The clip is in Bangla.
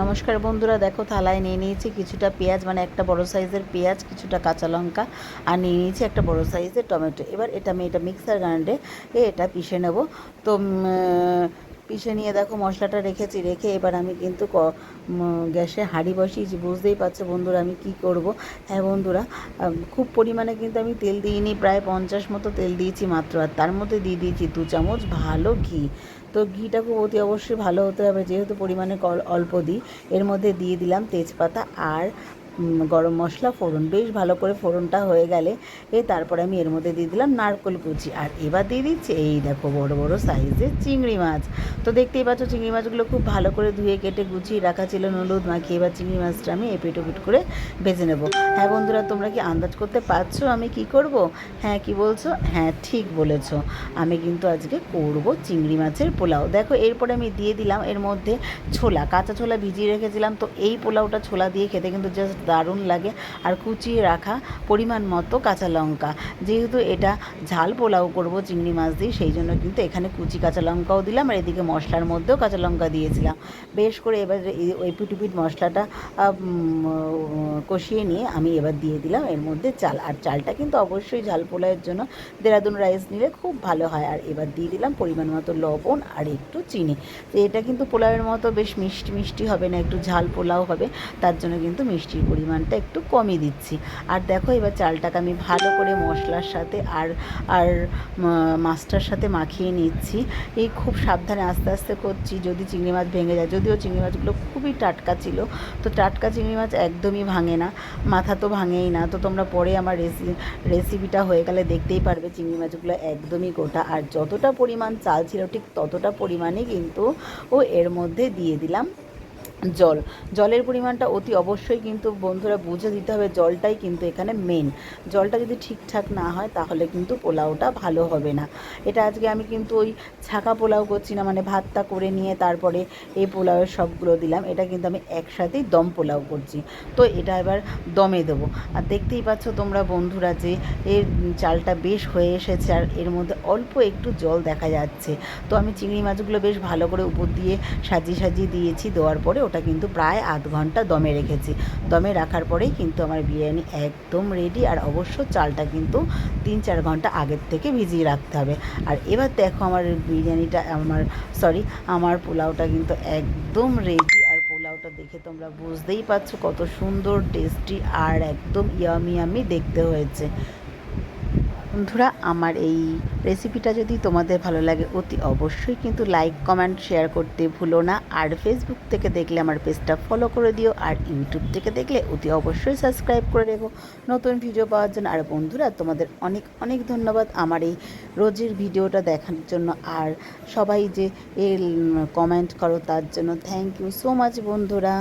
নমস্কার বন্ধুরা, দেখো থালায় নিয়ে নিয়েছি কিছুটা পেঁয়াজ মানে একটা বড় সাইজের পেঁয়াজ, কিছুটা কাঁচা লঙ্কা, আর নিয়ে নিয়েছি একটা বড় সাইজের টমেটো। এবার এটা আমি, এটা মিক্সার গ্রাইন্ডে এ এটা পিষে নেব। তো পিষে নিয়ে দেখো মশলাটা রেখেছি, রেখে এবার আমি কিন্তু গ্যাসে হাঁড়ি বসিয়েছি। বুঝতেই পারছ বন্ধুরা আমি কি করব? হ্যাঁ বন্ধুরা খুব পরিমাণে কিন্তু আমি তেল দিইনি, প্রায় পঞ্চাশ মতো তেল দিয়েছি মাত্র। আর তার মধ্যে দিয়ে দিয়েছি দু চামচ ভালো ঘি। তো ঘিটা খুব অতি অবশ্যই ভালো হতে হবে, যেহেতু পরিমাণে অল্প দিই। এর মধ্যে দিয়ে দিলাম তেজপাতা আর গরম মশলা, ফোড়ন। বেশ ভালো করে ফোড়নটা হয়ে গেলে, এ তারপরে আমি এর মধ্যে দিয়ে দিলাম নারকোল কুচি। আর এবার দিয়ে দিচ্ছি, এই দেখো বড় বড় সাইজের চিংড়ি মাছ। তো দেখতেই পাচ্ছ চিংড়ি মাছগুলো খুব ভালো করে ধুয়ে কেটে গুছিয়ে রাখা ছিল, হলুদ মাখিয়ে এবার চিংড়ি মাছটা আমি এপিট ওপিট করে ভেজে নেব। হ্যাঁ বন্ধুরা, তোমরা কি আন্দাজ করতে পারছ আমি কি করব? হ্যাঁ কি বলছো? হ্যাঁ ঠিক বলেছ। আমি কিন্তু আজকে করব চিংড়ি মাছের পোলাও। দেখো, এরপরে আমি দিয়ে দিলাম এর মধ্যে ছোলা। কাঁচা ছোলা ভিজিয়ে রেখেছিলাম, তো এই পোলাওটা ছোলা দিয়ে খেতে কিন্তু জাস্ট দারুণ লাগে। আর কুচিয়ে রাখা পরিমাণ মতো কাঁচা লঙ্কা। যেহেতু এটা ঝাল পোলাও করব চিংড়ি মাছ দিয়ে, সেই জন্য কিন্তু এখানে কুচি কাঁচা লঙ্কাও দিলাম আর এদিকে মশলার মধ্যেও কাঁচা লঙ্কা দিয়েছিলাম। বেশ করে এবার ওই পিটুপিট মশলাটা কষিয়ে নিয়ে আমি এবার দিয়ে দিলাম এর মধ্যে চাল। আর চালটা কিন্তু অবশ্যই ঝাল পোলাওয়ের জন্য। দেরাদুন রাইস নিলে খুব ভালো হয়। আর এবার দিয়ে দিলাম পরিমাণ মতো লবণ আর একটু চিনি। তো এটা কিন্তু পোলাওয়ের মতো বেশ মিষ্টি মিষ্টি হবে না, একটু ঝাল পোলাও হবে, তার জন্য কিন্তু মিষ্টির পরিমাণটা একটু কমই দিচ্ছি। আর দেখো এবার চালটাকে আমি ভালো করে মশলার সাথে আর আর মাছটার সাথে মাখিয়ে নিচ্ছি। এই খুব সাবধানে আস্তে আস্তে করছি যদি চিংড়ি মাছ ভেঙে যায়। যদিও চিংড়ি মাছগুলো খুবই টাটকা ছিল, তো টাটকা চিংড়ি মাছ একদমই ভাঙে না, মাথা তো ভাঙেই না। তো তোমরা পরে আমার রেসি রেসিপিটা হয়ে গেলে দেখতেই পারবে চিংড়ি মাছগুলো একদমই গোটা। আর যতটা পরিমাণ চাল ছিল ঠিক ততটা পরিমাণে কিন্তু ও এর মধ্যে দিয়ে দিলাম জল। জলের পরিমাণটা অতি অবশ্যই কিন্তু বন্ধুরা বুঝে দিতে হবে, জলটাই কিন্তু এখানে মেন জলটা যদি ঠিকঠাক না হয় তাহলে কিন্তু পোলাওটা ভালো হবে না। এটা আজকে আমি কিন্তু ওই ছাকা পোলাও করছি না মানে ভাতটা করে নিয়ে তারপরে এই পোলাওয়ের সবগুলো দিলাম। এটা কিন্তু আমি একসাথেই দম পোলাও করছি। তো এটা এবার দমে দেবো। আর দেখতেই পাচ্ছ তোমরা বন্ধুরা যে এর চালটা বেশ হয়ে এসেছে আর এর মধ্যে অল্প একটু জল দেখা যাচ্ছে। তো আমি চিংড়ি মাছগুলো বেশ ভালো করে উপর দিয়ে সাজিয়ে সাজিয়ে দিয়েছি, দেওয়ার পরে ওটা কিন্তু প্রায় আধ ঘণ্টা দমে রেখেছি। দমে রাখার পরেই কিন্তু আমার বিরিয়ানি একদম রেডি আর অবশ্য চালটা কিন্তু তিন চার ঘণ্টা আগের থেকে ভিজিয়ে রাখতে হবে। আর এবার দেখো আমার বিরিয়ানিটা, আমার সরি আমার পোলাওটা কিন্তু একদম রেডি আর পোলাওটা দেখে তোমরা বুঝতেই পারছ কত সুন্দর টেস্টি আর একদম ইয়ামি ইয়ামি দেখতে হয়েছে। বন্ধুরা, আমার এই রেসিপিটা যদি তোমাদের ভালো লাগে, অতি অবশ্যই কিন্তু লাইক কমেন্ট শেয়ার করতে ভুলো না। আর ফেসবুক থেকে দেখলে আমার পেজটা ফলো করে দিও। আর ইউটিউব থেকে দেখলে অতি অবশ্যই সাবস্ক্রাইব করে রেখো। নতুন ভিডিও পাওয়ার জন্য। আর বন্ধুরা, তোমাদের অনেক অনেক ধন্যবাদ আমার এই রোজের ভিডিওটা দেখার জন্য। আর সবাই যে এর কমেন্ট করো, তার জন্য থ্যাংক ইউ সো মাচ বন্ধুরা।